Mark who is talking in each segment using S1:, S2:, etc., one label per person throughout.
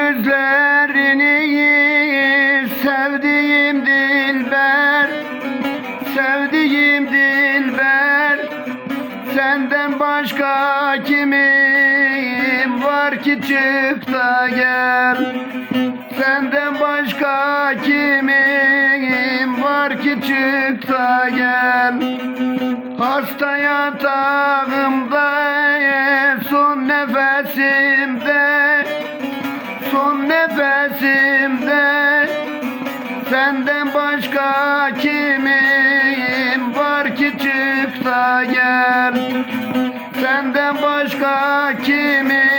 S1: Gözlerini sevdiğim dilber Sevdiğim dilber. Senden başka kimim var ki çık gel? Senden başka kimim var ki çık gel? Hasta yatağımda son nefesimde. Son nefesimde. Senden başka kimim? Var ki çık da gel. Senden başka kimim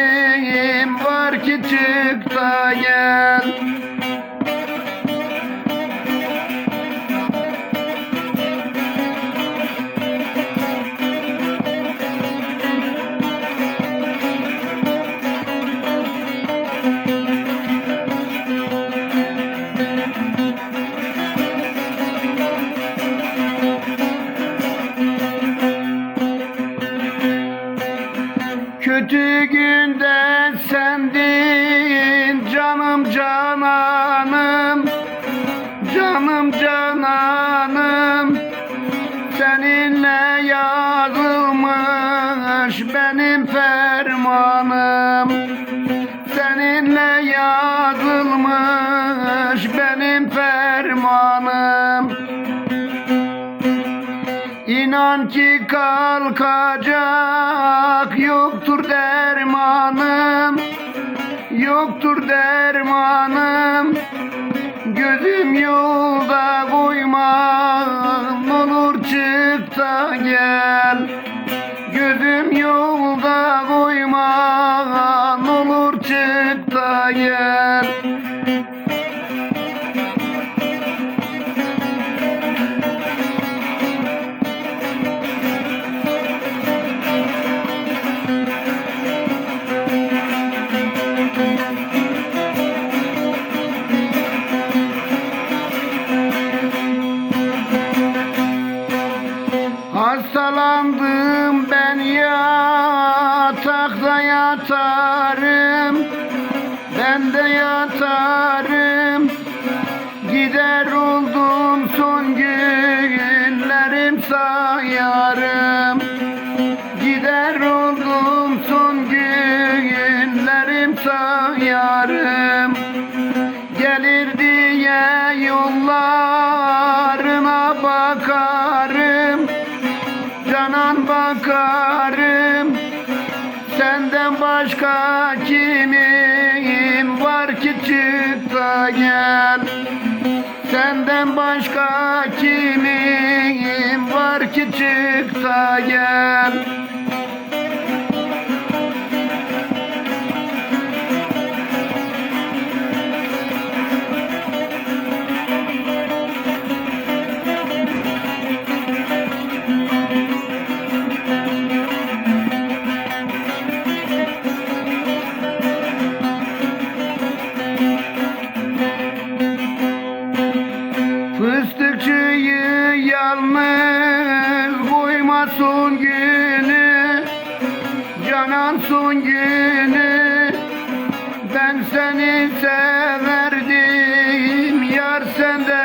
S1: cananım Canım cananım. Seninle yazılmış benim fermanım. Seninle yazılmış benim fermanım. İnan ki kalkacak yoktur dermanım Yoktur dermanım. Gözüm yolda koyma olur çık da gel. Gözüm yolda koyma olur çık da gel yatarım Ben de yatarım. Gider oldum son günlerim sayarım. Gider oldum son günlerim sayarım. Gelir diye yollarına bakarım. Canan bakarım Senden başka kimim var ki çık da gel. Senden başka kimim var ki çık da gel Son günü Ben seni severdim. Yar sen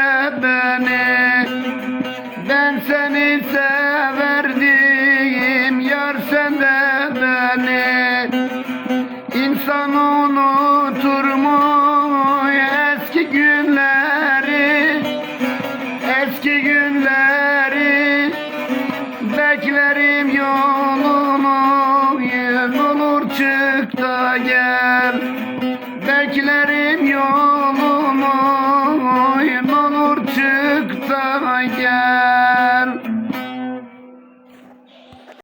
S1: Señor.